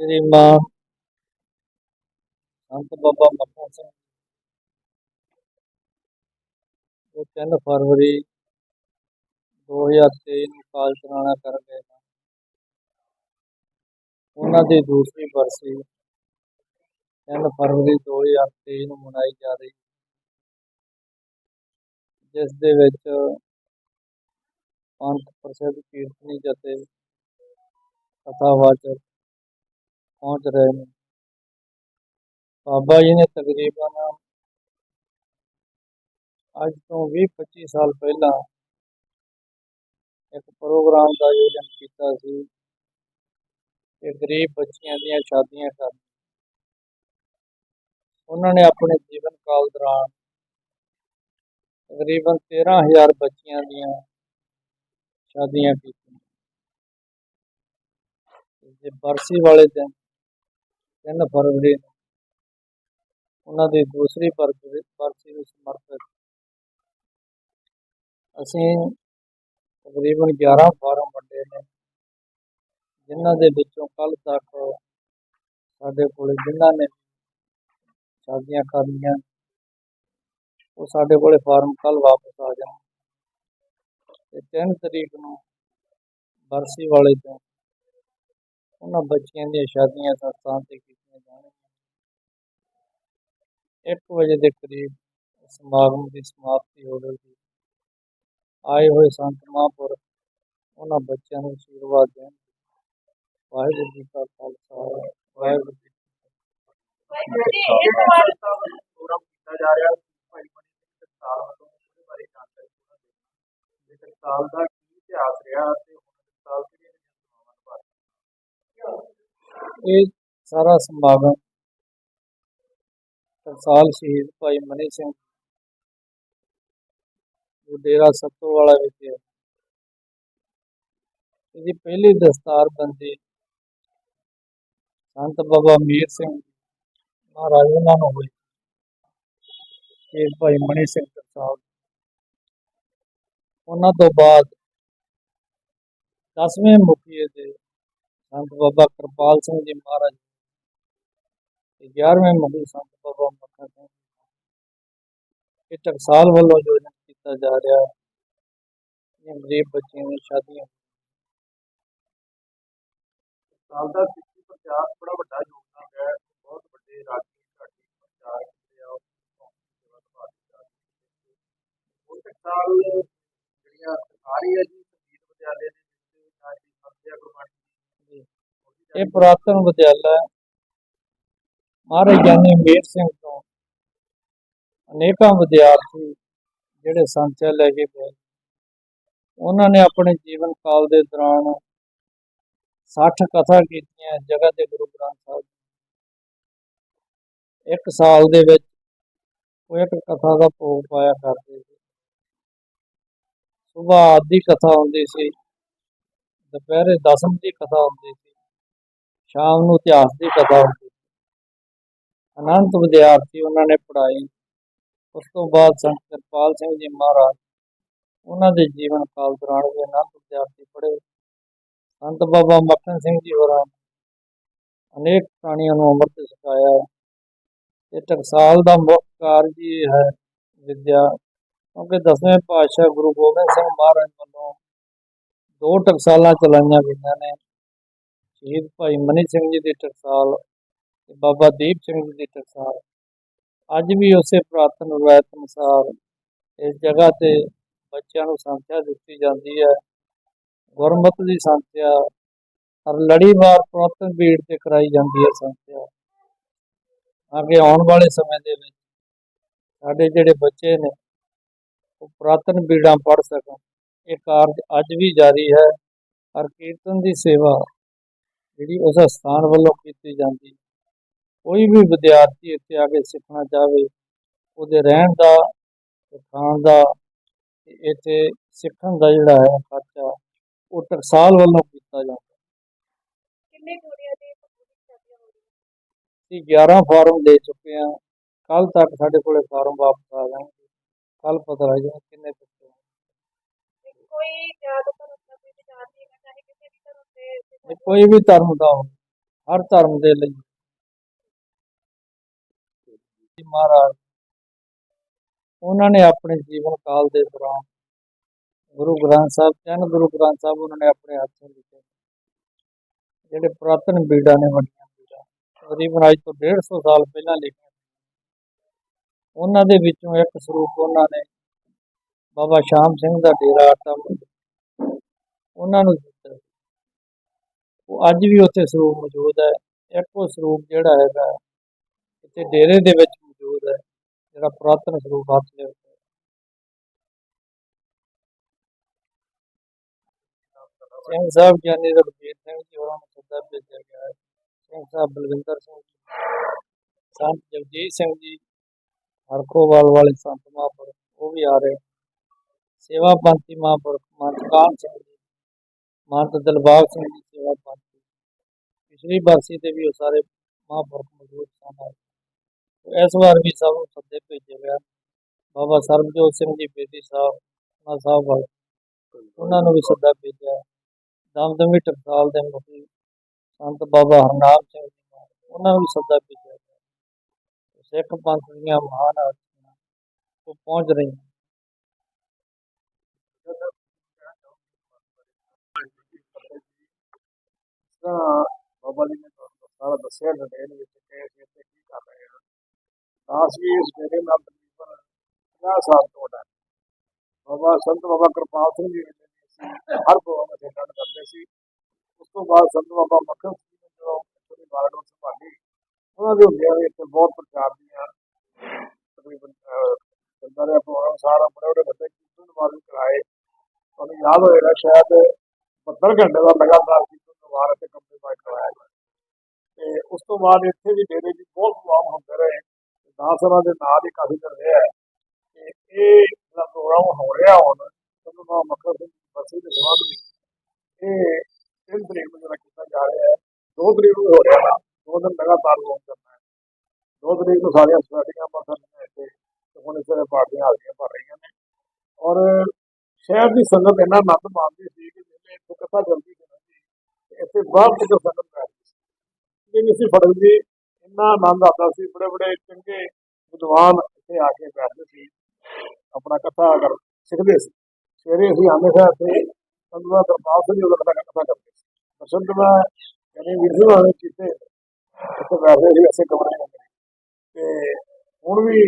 ਮਾਂ। ਸੰਤ ਬਾਬਾ ਮੱਖਣ ਸਿੰਘ ਜੋ 3 ਫਰਵਰੀ 2023 ਨੂੰ ਕਾਲ ਚਲਾਣਾ ਕਰ ਗਏ ਸਨ। ਉਹਨਾਂ ਦੀ ਦੂਸਰੀ ਬਰਸੀ 3 ਫਰਵਰੀ 2023 ਨੂੰ ਮਨਾਈ ਜਾ ਰਹੀ। ਜਿਸ ਦੇ ਵਿੱਚ ਪੰਥ ਪ੍ਰਸਿੱਧ ਕੀਰਤਨੀ ਜਥੇ ਕਥਾਵਾਚਕ ਪਹੁੰਚ ਰਹੇ ਨੇ। ਬਾਬਾ ਜੀ ਨੇ ਤਕਰੀਬਨ ਅੱਜ ਤੋਂ 20-25 ਸਾਲ ਪਹਿਲਾਂ ਇੱਕ ਪ੍ਰੋਗਰਾਮ ਦਾ ਆਯੋਜਨ ਕੀਤਾ ਸੀ ਕਿ ਗਰੀਬ ਬੱਚਿਆਂ ਦੀਆਂ ਸ਼ਾਦੀਆਂ ਕਰਨ। ਉਹਨਾਂ ਨੇ ਆਪਣੇ ਜੀਵਨ ਕਾਲ ਦੌਰਾਨ ਤਕਰੀਬਨ 13000 ਬੱਚਿਆਂ ਦੀਆਂ ਸ਼ਾਦੀਆਂ ਕੀਤੀਆਂ। ਤੇ ਬਰਸੀ ਵਾਲੇ ਦਿਨ 3 ਫਰਵਰੀ ਨੂੰ ਉਹਨਾਂ ਦੀ ਦੂਸਰੀ ਬਰਸੀ ਨੂੰ ਸਮਰਪਿਤ ਅਸੀਂ ਤਕਰੀਬਨ 11 ਫਾਰਮ ਵੰਡੇ ਨੇ, ਜਿਨ੍ਹਾਂ ਦੇ ਵਿੱਚੋਂ ਕੱਲ ਤੱਕ ਸਾਡੇ ਕੋਲ ਜਿਨ੍ਹਾਂ ਨੇ ਸ਼ਾਦੀਆਂ ਕਰਨੀਆਂ ਉਹ ਸਾਡੇ ਕੋਲੇ ਫਾਰਮ ਕੱਲ ਵਾਪਸ ਆ ਜਾਣ। ਤੇ 3 ਤਰੀਕ ਨੂੰ ਬਰਸੀ ਵਾਲੇ ਦਿਨ ਉਹਨਾਂ ਬੱਚਿਆਂ ਦੀਆਂ ਸ਼ਾਦੀਆਂ ਸੰਸਥਾਨ ਤੇ ਕੀਤੀਆਂ ਜਾਣਗੀਆਂ 1 ਵਜੇ ਦੇ ਕਰੀਬ ਸਮਾਗਮ ਦੀ ਸਮਾਪਤੀ ਹੋਵੇਗੀ ਆਏ ਹੋਏ ਸੰਤ ਮਹਾਂਪੁਰ ਉਹਨਾਂ ਬੱਚਿਆਂ ਨੂੰ ਅਸ਼ੀਰਵਾਦ ਦੇਣ। ਵਾਹਿਗੁਰੂ ਜੀ ਕਾ ਖਾਲਸਾ ਵਾਹਿਗੁਰੂ ਜੀ ਪ੍ਰੋਗਰਾਮ ਕੀਤਾ ਜਾ ਰਿਹਾ ਭਾਈ ਮਨੀ ਸਿੰਘ ਟਕਸਾਲ ਵੱਲੋਂ ਉਹਦੇ ਬਾਰੇ ਜਾਣਕਾਰੀ ਜੇ ਟਕਸਾਲ ਦਾ ਕੀ ਇਤਿਹਾਸ ਰਿਹਾ ਤੇ ਹੁਣ ਟਕਸਾਲ ਕਿਹੜੀਆਂ ਸਮਾਵਾਂ ਨਿਭਾ ਇਹ ਸਾਰਾ ਸਮਾਗਮ। ਟਕਸਾਲ ਸ਼ਹੀਦ ਭਾਈ ਮਨੀ ਸਿੰਘ। ਜੋ ਡੇਰਾ ਸੱਤੋ ਵਾਲਾ ਵਿਖੇ। ਹੈ। ਇਹਦੀ ਪਹਿਲੀ ਦਸਤਾਰਬੰਦੀ ਸੰਤ ਬਾਬਾ ਮੀਰ ਸਿੰਘ ਮਹਾਰਾਜ ਉਹਨਾਂ ਨੂੰ ਹੋਈ। ਸ਼ਹੀਦ ਭਾਈ ਮਨੀ ਸਿੰਘ ਟਕਸਾਲ ਉਹਨਾਂ ਤੋਂ ਬਾਅਦ ਦਸਵੇਂ ਮੁਖੀ ਦੇ ਸੰਤ ਬਾਬਾ ਕਿਰਪਾਲ ਸਿੰਘ ਜੀ ਮਹਾਰਾਜ 11ਵੇਂ ਮੁਖੀ ਸੰਤ ਬਾਬਾ ਮੱਖਣ ਸਿੰਘ ਇਹ ਟਕਸਾਲ ਵੱਲੋਂ ਯੋਜਨਾ ਕੀਤਾ ਜਾ ਰਿਹਾ ਹੈ ਇਹ ਗਰੀਬ ਬੱਚਿਆਂ ਦੀਆਂ ਸ਼ਾਦੀਆਂ ਟਕਸਾਲ ਦਾ ਸਿੱਖੀ ਪ੍ਰਚਾਰ 'ਚ ਬੜਾ ਵੱਡਾ ਯੋਗਦਾਨ ਹੈ ਬਹੁਤ ਵੱਡੇ ਰਾਜਨੀਤਿਕ ਘਾਟੀ ਪ੍ਰਚਾਰ ਜਿਹੜੇ ਆ ਉਹ ਸੇਵਾ ਨਿਭਾ ਰਹੇ ਜਾ ਰਹੇ ਉਹ ਟਕਸਾਲ ਜਿਹੜੀਆਂ ਸਰਕਾਰੀ ਹੈ ਜੀ ਸੰਗੀਤ ਵਿਦਿਆਲੇ ਦੇ ਵਿੱਚ ਜਾਂ ਜੀ ਸੰਧਿਆ ਗੁਰਬਾਣੀ ਜੀ। ਇਹ ਪੁਰਾਤਨ ਵਿਦਿਆਲਾ ਹੈ ਮਹਾਰਾਜ ਗਿਆਨੀ ਮੇਰ ਸਿੰਘ ਤੋਂ ਅਨੇਕਾਂ ਵਿਦਿਆਰਥੀ ਜਿਹੜੇ ਸੰਚੈ ਲੈ ਕੇ ਗਏ। ਉਹਨਾਂ ਨੇ ਆਪਣੇ ਜੀਵਨ ਕਾਲ ਦੇ ਦੌਰਾਨ 60 ਕਥਾ ਕੀਤੀਆਂ ਜਗ੍ਹਾ ਦੇ ਗੁਰੂ ਗ੍ਰੰਥ ਸਾਹਿਬ ਇੱਕ ਸਾਲ ਦੇ ਵਿੱਚ ਉਹ ਇੱਕ ਕਥਾ ਦਾ ਭੋਗ ਪਾਇਆ ਕਰਦੇ ਸੀ। ਸੁਬਾਹ ਆਦੀ ਕਥਾ ਹੁੰਦੀ ਸੀ, ਦੁਪਹਿਰੇ ਦਸਮ ਦੀ ਕਥਾ ਹੁੰਦੀ ਸੀ, ਸ਼ਾਮ ਨੂੰ ਇਤਿਹਾਸ ਦੀ ਕਥਾ ਹੁੰਦੀ ਸੀ ਅਨੰਤ ਵਿਦਿਆਰਥੀ ਉਹਨਾਂ ਨੇ ਪੜ੍ਹਾਈ ਉਸ ਤੋਂ ਬਾਅਦ ਸੰਤ ਕਿਰਪਾਲ ਸਿੰਘ ਜੀ ਮਹਾਰਾਜ ਉਹਨਾਂ ਦੇ ਜੀਵਨ ਕਾਲ ਦੌਰਾਨ ਵੀ ਅਨੰਤ ਵਿਦਿਆਰਥੀ ਪੜ੍ਹੇ। ਸੰਤ ਬਾਬਾ ਮੱਖਣ ਸਿੰਘ ਜੀ ਹੋਰਾਂ ਅਨੇਕ ਪ੍ਰਾਣੀਆਂ ਨੂੰ ਅੰਮ੍ਰਿਤ ਛਕਾਇਆ। ਇਹ ਟਕਸਾਲ ਦਾ ਮੁੱਖ ਕਾਰਜ ਹੀ ਹੈ ਵਿਦਿਆ। ਕਿਉਂਕਿ ਦਸਵੇਂ ਪਾਤਸ਼ਾਹ ਗੁਰੂ ਗੋਬਿੰਦ ਸਿੰਘ ਮਹਾਰਾਜ ਵੱਲੋਂ ਦੋ ਟਕਸਾਲਾਂ ਚਲਾਈਆਂ ਗਈਆਂ ਨੇ। ਸ਼ਹੀਦ ਭਾਈ ਮਨੀ ਸਿੰਘ ਜੀ ਦੀ ਟਕਸਾਲ ਤੇ ਬਾਬਾ ਦੀਪ ਸਿੰਘ ਜੀ ਦੀ ਟਕਸਾਲ ਅੱਜ ਵੀ ਉਸੇ ਪੁਰਾਤਨ ਰਵਾਇਤ ਅਨੁਸਾਰ ਇਸ ਜਗ੍ਹਾ ਤੇ ਬੱਚਿਆਂ ਨੂੰ ਸੰਥਿਆ ਦਿੱਤੀ ਜਾਂਦੀ ਹੈ। ਗੁਰਮਤ ਦੀ ਸੰਥਿਆ, ਹਰ ਲੜੀਵਾਰ ਪੁਰਾਤਨ ਬੀੜ ਤੇ ਕਰਾਈ ਜਾਂਦੀ ਹੈ ਸੰਥਿਆ। ਅੱਗੇ ਆਉਣ ਵਾਲੇ ਸਮੇਂ ਦੇ ਵਿੱਚ ਸਾਡੇ ਜਿਹੜੇ ਬੱਚੇ ਨੇ, ਉਹ ਪੁਰਾਤਨ ਬੀੜਾਂ ਪੜ੍ਹ ਸਕਣ। ਇਹ ਕਾਰਜ ਅੱਜ ਵੀ ਜਾਰੀ ਹੈ। ਹਰ ਕੀਰਤਨ ਦੀ ਸੇਵਾ ਜਿਹੜੀ ਉਸ ਸਥਾਨ ਵੱਲੋਂ ਕੀਤੀ ਜਾਂਦੀ ਕੋਈ ਵੀ ਵਿਦਿਆਰਥੀ ਇੱਥੇ ਆ ਕੇ ਸਿੱਖਣਾ ਚਾਹਵੇ ਉਹਦੇ ਰਹਿਣ ਦਾ ਖਾਣ ਦਾ ਇੱਥੇ ਸਿੱਖਣ ਦਾ ਜਿਹੜਾ ਹੈ ਖਰਚਾ ਉਹ ਟਕਸਾਲ ਵੱਲੋਂ ਕੀਤਾ ਜਾਂਦਾ। ਕਿੰਨੇ ਕੁੜੀਆਂ ਦੀ ਅਸੀਂ 11 ਫਾਰਮ ਦੇ ਚੁੱਕੇ ਹਾਂ। ਕੱਲ ਤੱਕ ਸਾਡੇ ਕੋਲੇ ਫਾਰਮ ਵਾਪਸ ਆ ਜਾਣਗੇ। ਕੱਲ ਪਤਾ ਲੱਗ ਜਾਣਾ ਕਿੰਨੇ ਬੱਚੇ ਹੋਣਗੇ। ਤੇ ਕੋਈ ਕੋਈ ਵਿਚਾਰ ਨਹੀਂ ਹੈਗਾ ਚਾਹੇ ਕਿਸੇ ਵੀ ਧਰਮ ਦੇ ਇਹ ਕੋਈ ਵੀ ਧਰਮ ਦਾ ਹੋਵੇ। ਹਰ ਧਰਮ ਦੇ ਲਈ। ਜੀ ਮਹਾਰਾਜ। ਉਹਨਾਂ ਨੇ ਆਪਣੇ ਜੀਵਨ ਕਾਲ ਦੇ ਦੌਰਾਨ ਗੁਰੂ ਗ੍ਰੰਥ ਸਾਹਿਬ ਤਿੰਨ ਗੁਰੂ ਗ੍ਰੰਥ ਸਾਹਿਬ ਉਹਨਾਂ ਨੇ ਆਪਣੇ ਹੱਥੋਂ ਲਿਖੇ। ਜਿਹੜੇ ਪੁਰਾਤਨ ਬੀੜਾਂ ਨੇ ਵੱਡੀਆਂ ਬੀੜਾਂ, ਤਕਰੀਬਨ ਅੱਜ ਤੋਂ 150 ਸਾਲ ਪਹਿਲਾਂ ਲਿਖੇ ਉਹਨਾਂ ਦੇ ਵਿੱਚੋਂ ਇੱਕ ਸਰੂਪ ਉਹਨਾਂ ਨੇ ਬਾਬਾ ਸ਼ਾਮ ਸਿੰਘ ਦਾ ਡੇਰਾ ਆਟਾ ਉਹਨਾਂ ਨੂੰ ਦਿੱਤਾ। ਉਹ ਅੱਜ ਵੀ ਉੱਥੇ ਸਰੂਪ ਮੌਜੂਦ ਹੈ। ਇੱਕੋ ਸਰੂਪ ਜਿਹੜਾ ਹੈਗਾ, ਇੱਥੇ ਡੇਰੇ ਦੇ ਵਿੱਚ ਜਿਹੜਾ ਪੁਰਾਤਨ ਸਰੂਪ ਹੱਥ ਦੇ ਉੱਤੇ ਹੈ। ਸਿੰਘ ਸਾਹਿਬ ਗਿਆਨੀ ਰਘਬੀਰ ਸਿੰਘ ਜੀ ਹੋਰਾਂ ਨੂੰ ਸੱਦਾ ਭੇਜਿਆ ਗਿਆ ਹੈ ਸਿੰਘ ਸਾਹਿਬ ਬਲਵਿੰਦਰ ਸਿੰਘ ਜੀ ਸੰਤ ਜਗਜੀਤ ਸਿੰਘ ਜੀ ਹਰਖੋਵਾਲ ਵਾਲੇ ਸੰਤ ਮਹਾਂਪੁਰਖ ਉਹ ਵੀ ਆ ਰਹੇ ਸੇਵਾ ਪੰਥੀ ਮਹਾਂਪੁਰਖ ਮਹੰਤ ਕਾਹਨ ਸਿੰਘ ਜੀ ਮਹੰਤ ਦਿਲਬਾਗ ਸਿੰਘ ਜੀ ਸੇਵਾ ਪੰਥੀ ਪਿਛਲੀ ਬਰਸੀ ਤੇ ਵੀ ਉਹ ਸਾਰੇ ਮਹਾਂਪੁਰਖ ਮੌਜੂਦ ਸਨ ਤੇ ਇਸ ਵਾਰ ਵੀ ਸਭ ਨੂੰ ਸੱਦੇ ਭੇਜੇ ਗਿਆ ਬਾਬਾ ਸਰਬਜੋਤ ਸਿੰਘ ਜੀ, ਬੇਦੀ ਸਾਹਿਬ ਉਹਨਾਂ ਸਾਹਿਬ ਵਾਲੇ ਉਹਨਾਂ ਨੂੰ ਵੀ ਸੱਦਾ ਭੇਜਿਆ। ਦਮਦਮੀ ਟਕਸਾਲ ਦੇ ਮੁਖੀ ਸੰਤ ਬਾਬਾ ਹਰਨਾਮ ਸਿੰਘ ਜੀ ਉਹਨਾਂ ਨੂੰ ਵੀ ਸੱਦਾ ਭੇਜਿਆ ਸਿੱਖ ਪੰਥ ਦੀਆਂ ਮਹਾਨ ਹਸਤੀਆਂ ਉਹ ਪਹੁੰਚ ਰਹੀਆਂ ਬਾਬਾ ਜੀ ਨੇ ਸਾਰਾ ਦੱਸਿਆ ਡਿਟੇਲ ਵਿੱਚ ਕਿ ਅਸੀਂ ਇੱਥੇ ਕੀ ਕਰ ਰਹੇ ਹਾਂ ਦਾਸ ਮੇਰੇ ਨਾਲ ਤਕਰੀਬਨ 50 ਸਾਲ ਤੋਂ ਹੈ ਬਾਬਾ ਸੰਤ ਬਾਬਾ ਕਿਰਪਾਲ ਸਿੰਘ ਜੀ ਨੇ ਹਰ ਪ੍ਰੋਗਰਾਮ ਅਸੀਂ ਅਟੈਂਡ ਕਰਦੇ ਸੀ। ਉਸ ਤੋਂ ਬਾਅਦ ਸੰਤ ਬਾਬਾ ਮੱਖਣ ਸਿੰਘ ਨੇ ਜਦੋਂ ਥੋੜੀ ਬਾਰਡ ਨੂੰ ਸੰਭਾਲੀ, ਉਹਨਾਂ ਦੇ ਹੁੰਦਿਆਂ ਵੀ ਇੱਥੇ ਬਹੁਤ ਪ੍ਰਕਾਰ ਦੀਆਂ ਤਕਰੀਬਨ ਚੱਲਦਾ ਰਿਹਾ ਪ੍ਰੋਗਰਾਮ। ਸਾਰਾ ਬੜੇ ਬੜੇ ਬੱਚੇ ਕੀਰਤਨ ਵਾਰ ਵੀ ਕਰਾਏ। ਤੁਹਾਨੂੰ ਯਾਦ ਹੋਏਗਾ ਸ਼ਾਇਦ 72 ਘੰਟੇ ਦਾ ਲਗਾਤਾਰ ਕੀਰਤਨ ਵਾਰ ਅਤੇ ਕੰਪਨੀ ਬਾਈ ਕਰਵਾਇਆ ਗਿਆ ਤੇ ਉਸ ਤੋਂ ਬਾਅਦ ਇੱਥੇ ਵੀ ਡੇਰੇ ਦੀ ਬਹੁਤ ਪ੍ਰੋਗਰਾਮ ਹੁੰਦੇ ਰਹੇ। ਸਭਾ ਦੇ ਨਾਲ ਹੀ ਕਾਫੀ ਦਿਨ ਰਿਹਾ ਹੈ। ਤੇ ਇਹ ਜਿਹੜਾ ਪ੍ਰੋਗਰਾਮ ਹੋ ਰਿਹਾ ਹੁਣ ਤੁਹਾਨੂੰ ਨਾਮ ਮੱਖਰ ਸਿੰਘ ਦੀ ਦੇ ਸੰਬੰਧ ਵਿੱਚ ਇਹ ਤਿੰਨ ਤਰੀਕ ਨੂੰ ਜਿਹੜਾ ਕੀਤਾ ਜਾ ਰਿਹਾ ਹੈ। ਦੋ ਤਰੀਕ ਨੂੰ ਹੋ ਰਿਹਾ ਹੈ। ਦੋ ਦਿਨ ਲਗਾਤਾਰ ਪ੍ਰੋਗਰਾਮ ਕਰਨਾ ਹੈ। ਦੋ ਤਰੀਕ ਨੂੰ ਸਾਰੀਆਂ ਸੁਸਾਇਟੀਆਂ ਮੱਖਰ ਨੇ ਇੱਥੇ ਹੁਣ ਇਸ ਤਰ੍ਹਾਂ ਪਾਰਟੀਆਂ ਹਾਜ਼ਰੀਆਂ ਭਰ ਰਹੀਆਂ ਨੇ। ਔਰ ਸ਼ਹਿਰ ਦੀ ਸੰਗਤ ਇੰਨਾ ਆਨੰਦ ਮਾਣਦੀ ਸੀ ਕਿ ਜਿਵੇਂ ਇੱਥੇ ਕਥਾ ਚੱਲਦੀ ਸੀ ਇੱਥੇ ਬਾਹਰ ਕਿਤੇ ਸੰਗਤ ਬੈਠਦੀ ਸੀ ਜਿਵੇਂ ਸੀ ਫੜਕ ਜੀ ਇੰਨਾ ਆਨੰਦ ਆਉਂਦਾ ਸੀ, ਬੜੇ ਬੜੇ ਚੰਗੇ ਵਿਦਵਾਨ ਇੱਥੇ ਆ ਕੇ ਬੈਠਦੇ ਸੀ। ਆਪਣਾ ਕਥਾ ਅਗਰ ਸਿੱਖਦੇ ਸੀ। ਸਵੇਰੇ ਅਸੀਂ ਆਉਂਦੇ ਸਾਂ ਇੱਥੇ ਸੰਦਵਾ ਦਰਬਾਰ ਸਿੰਘ ਉਹਦਾ ਕਥਾ ਕਥਾ ਕਰਦੇ ਸੀ। ਬਸੰਤ ਮੈਂ ਕਹਿੰਦੇ ਵੀਰ ਜੀ ਵਾਲੇ ਕੀਤੇ ਇੱਥੇ ਬੈਠਦੇ ਸੀ ਅਸੀਂ ਕਮਰੇ ਵਿੱਚ। ਤੇ ਹੁਣ ਵੀ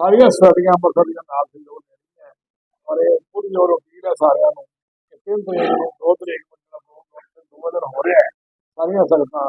ਸਾਰੀਆਂ ਸਟੱਡੀਆਂ ਅੰਮ੍ਰਿਤਸਰ ਦੀਆਂ ਨਾਲ ਸੰਯੋਗ ਦੇ ਰਹੀਆਂ ਔਰ ਇਹ ਪੂਰੀ ਜੋਰ ਅਪੀਲ ਹੈ ਸਾਰਿਆਂ ਨੂੰ ਕਿ ਤਿੰਨ ਤਰੀਕ ਨੂੰ, ਦੋ ਤਰੀਕ ਨੂੰ ਦੋ ਦਿਨ ਹੋ ਰਿਹਾ ਸਾਰੀਆਂ ਸੰਗਤਾਂ